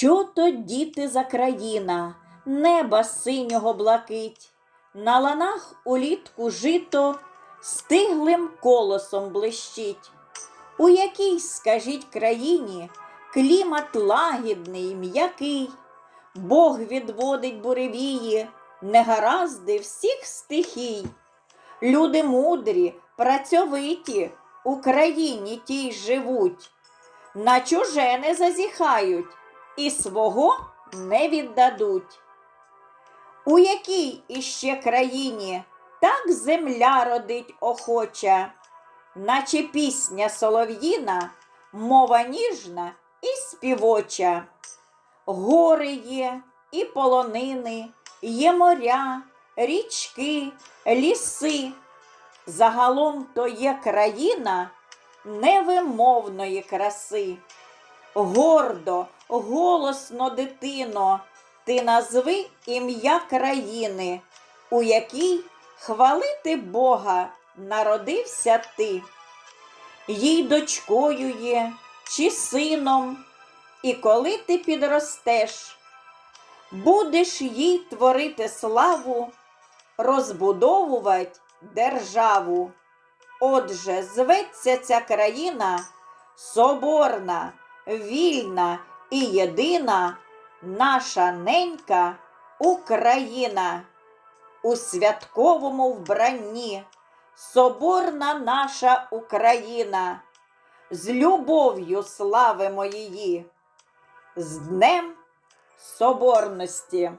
Що то діти за країна, неба синього блакить, на ланах улітку жито стиглим колосом блищить. У якій, скажіть, країні клімат лагідний, м'який, Бог відводить буревії, негаразди всіх стихій. Люди мудрі, працьовиті, у країні тій живуть, на чуже не зазіхають і свого не віддадуть. У якій іще країні так земля родить охоча, наче пісня солов'їна, мова ніжна і співоча. Гори є і полонини, є моря, річки, ліси. Загалом то є країна невимовної краси. Гордо, голосно, дитино, ти назви ім'я країни, у якій хвалити Бога народився ти. Їй дочкою є чи сином, і коли ти підростеш, будеш їй творити славу, розбудовувати державу. Отже, зветься ця країна соборна, вільна і єдина наша ненька Україна. У святковому вбранні соборна наша Україна. З любов'ю славимо її, з Днем Соборності.